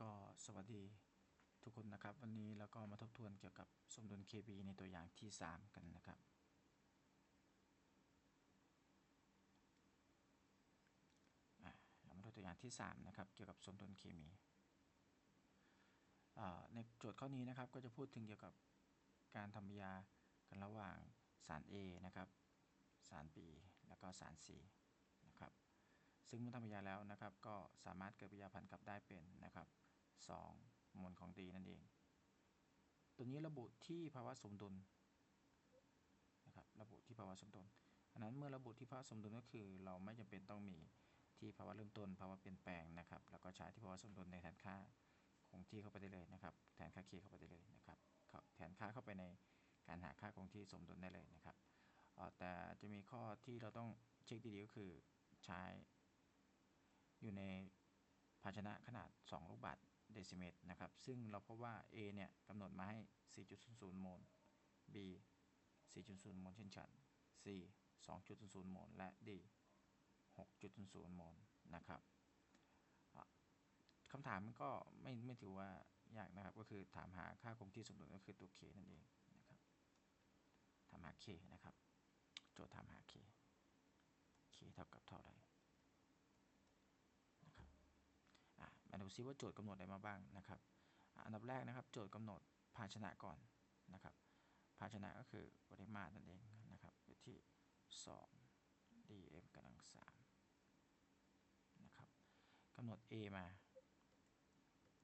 ก็สวัสดีทุกคนนะครับ วันนี้เราก็มาทบทวนเกี่ยวกับสมดุล KB ในตัวอย่างที่ 3 กันนะครับ เรามาดูตัวอย่างที่ 3 นะครับ เกี่ยวกับสมดุลเคมีในโจทย์ข้อนี้นะครับก็จะพูดถึงเกี่ยวกับการทำยากันระหว่างสาร A นะครับ สาร B แล้วก็สาร C ซึ่งเมื่อทำปฏิกิริยาแล้วนะครับ ก็สามารถเกิดปฏิกิริยาพันกลับได้เป็นนะครับ 2 มวลของ D นั่นเอง ตัวนี้ระบุที่ภาวะสมดุลนะครับระบุที่ภาวะสมดุลอันนั้นเมื่อระบุที่ภาวะสมดุลก็คือ เราไม่จำเป็นต้องมีที่ภาวะเริ่มต้นภาวะเปลี่ยนแปลงนะครับ แล้วก็ใช้ที่ภาวะสมดุลในแทนค่าคงที่เข้าไปได้เลยนะครับ แทนค่า k เข้าไปได้เลยนะครับแทนค่าเข้าไปในการหาค่าคงที่สมดุลได้เลยนะครับแต่จะมีข้อที่เราต้องเช็คดีๆก็คือใช้ อยู่ในภาชนะขนาด 2 ลูกบาศก์เดซิเมตรนะครับ ซึ่งเราพบว่า A เนี่ยกำหนดมาให้ 4.00 โมล B 4.0 โมลเช่นกัน C 2.00 โมล และ D 6.00 โมลนะครับคำถามมันก็ไม่ไม่ถือว่ายากนะครับ ก็คือถามหาค่าคงที่สมดุลก็คือตัว K นั่นเองนะครับถามหา K นะครับ โจทย์ถามหา K K เท่ากับเท่าไหร่นะครับมา ดูซิว่าโจทย์กำหนดอะไรมาบ้างนะครับอันดับแรกนะครับ โจทย์กำหนดภาชนะก่อนนะครับ ภาชนะก็คือปริมาตรนั่นเองนะครับอยู่ที่ 2 dm กำลัง3นะครับกำหนด a มา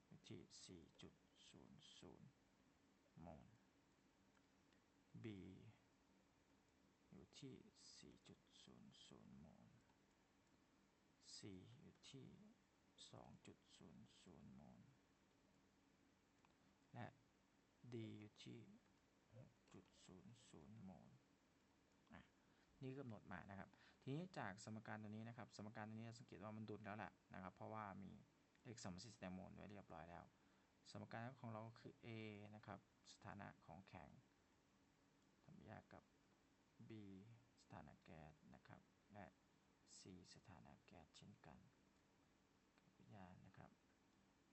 อยู่ที่ 4.00โมล b อยู่ที่ 4.00โมล c อยู่ที่ 2.00 โมล และ D อยู่ที่6.00โมลนี่กำหนดมานะครับ ทีนี้จากสมการตัวนี้นะครับ สมการตัวนี้สังเกตว่ามันดุลแล้วแหละนะครับ เพราะว่ามีเลขสมสิทธิ์แตงโมลไว้เรียบร้อยแล้ว สมการของเราคือ A นะครับ สถานะของแข็งทำยากกับ B สถานะแก๊สนะครับ และ C สถานะแก๊สเช่นกันวิญญาณนะครับ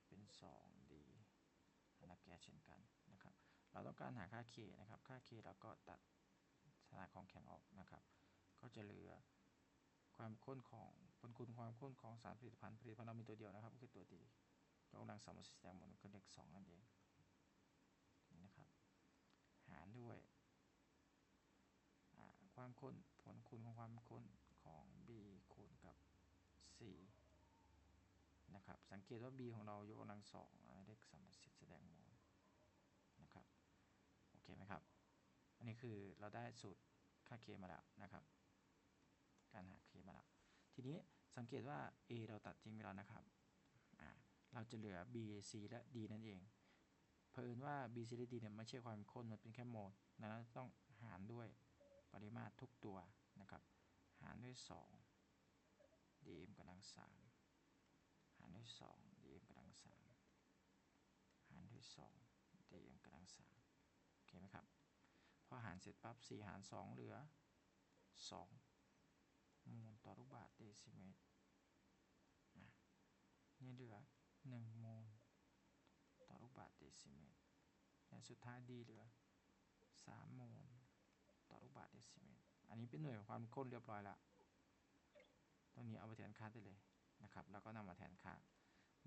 เป็น 2D นักแก๊สเช่นกันนะครับ เราต้องการหาค่า K นะครับ ค่า K เราก็ตัดสถานะของแข็งออกนะครับ ก็จะเหลือความข้นของผลคุณความข้นของสารผลิตภัณฑ์ผลิตภัณฑ์เรามีตัวเดียวนะครับคือตัวดียกกำลังสมมติแสดงหมดก็เลขสองนั่นเองนี่นะครับ หารด้วยความข้นผลคูณของความข้นของ B คูณกับ C นะครับ สังเกตว่า b ของเรายกกำลังสองเลขสมสิทธิ์แสดงโมลน โอเคไหมครับ อันนี้คือเราได้สูตรค่า k มาแล้วนะครับ การหา k มาแล้ว ทีนี้สังเกตว่า a เราตัดทิ้งไปแล้วนะครับเราจะเหลือ b c และ d นั่นเองเพิ่นว่า b c และ d เนี่ยไม่ใช่ความข้นมันเป็นแค่โมลดังนั้นต้องหารด้วยปริมาตรทุกตัวนะครับ หารด้วย 2 dm กำลัง 3 หารด้วย 2 dm กำลัง 3 หารด้วย 2 dm กำลัง 3 โอเคไหมครับ พอหารเสร็จปั๊บ4หาร 2 เหลือ2โมลต่อลูกบาศก์เดซิเมตรนี่เหลือ1โมลต่อลูกบาศก์เดซิเมตรและสุดท้ายดีเหลือ3โมลต่อลูกบาศก์เดซิเมตร อันนี้เป็นหน่วยความข้นเรียบร้อยแล้วตรงนี้เอาไปแทนค่าได้เลยนะครับ แล้วก็นำมาแทนค่า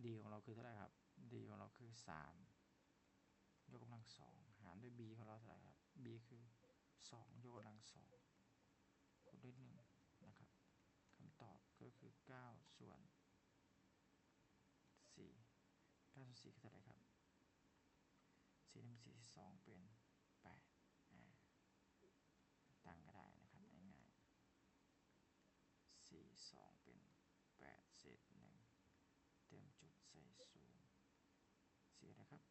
d ของเราคือเท่าไหร่ครับ d ของเราคือ 3 ยกกำลังสอง หารด้วย b ของเราเท่าไหร่ครับ b คือ2ยกกำลังสองคูณด้วย1นะครับคำตอบก็คือ 9 ส่วน 4 9 ส่วน 4 คือเท่าไหร่ครับ4นึ่งสี่สองเป็น 8ตั้งก็ได้นะครับ ง่ายๆ4 2 เป็น 8 เศษ 1 เติมจุดใส่ศูนย์เสียนะครับ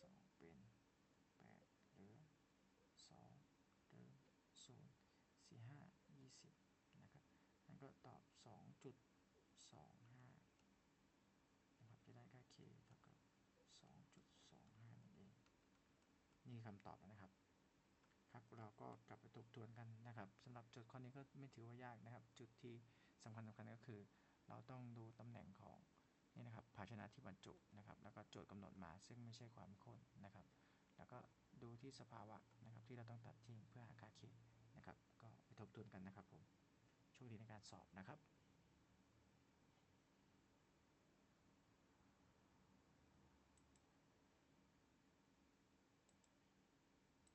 4 2เป็น8เหลือ2เติม0 4 5 20นะครับนั่นก็ตอบ2.25นะครับจะได้ค่า k เท่ากับ2.25นั่นเองนี่คำตอบนะครับครับเราก็กลับไปทบทวนกันนะครับสำหรับจุดข้อนี้ก็ไม่ถือว่ายากนะครับ จุดที่สำคัญสำคัญก็คือ เราต้องดูตำแหน่งของนี่นะครับภาชนะที่บรรจุนะครับ แล้วก็ ไม่ใช่ความข้นนะครับ แล้วก็ดูที่สภาวะนะครับที่เราต้องตัดทิ้งเพื่อหาค่าเคนะครับ ก็ไปทบทวนกันนะครับผมโชคดีในการสอบนะครับ